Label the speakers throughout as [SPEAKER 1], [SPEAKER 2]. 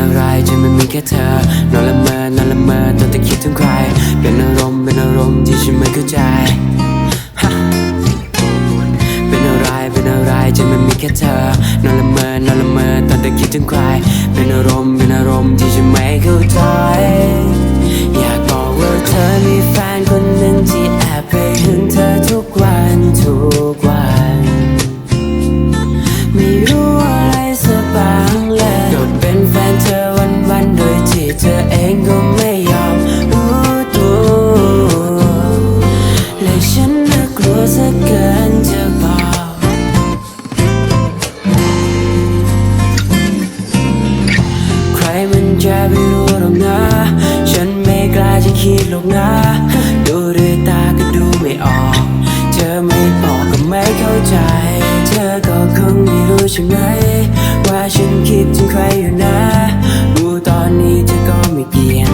[SPEAKER 1] อะไรจะไม่มีแค่เธอนอนละเมอนอนละเมอตอนแต่คิดถึงใคร เป็นอารมณ์เป็นอารมณ์ที่ฉันไม่เข้าใจเป็นอะไรเป็นอะไรจะไม่มีแค่เธอนอนละเมอนอนละเมอตอนแต่คิดถึงใคร คิดหรอกนะ ดูด้วยตาก็ดูไม่ออก เธอไม่บอกก็ไม่เข้าใจ เธอก็คงไม่รู้ใช่ไหม ว่าฉันคิดถึงใครอยู่นะรู้ตอนนี้เธอก็ไม่เกี่ยง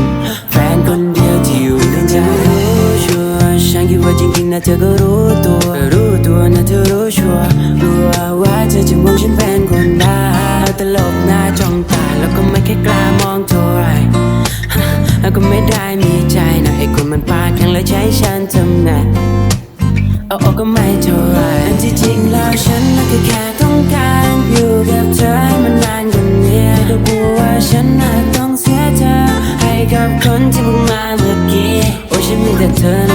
[SPEAKER 1] แฟนคนเดียวที่อยู่ข้างใจรู้ชัวร์ฉันคิดว่าจริงๆนะเธอก็รู้ตัว รู้ตัวนะเธอรู้ชัวร์รู้ว่าเธอจะมองฉันเป็น ลบหน้าจ้องตาแล้วก็ไม่แค่กล้ามองเท่าไรแล้วก็ไม่ได้มีใจนะไอ้คนมันปาแข้งแล้วใช้ฉันทำไงเอาออกก็ไม่เท่าไรอัที่จริงแล้วฉันก็แค่ต้องการอยู่กับเธอให้มันนานกว่านี้แต่กลัวว่าฉันอาจต้องเสียเธอให้กับคนที่มึงมาเมื่อกี้โอ้ฉันมีแต่เธอ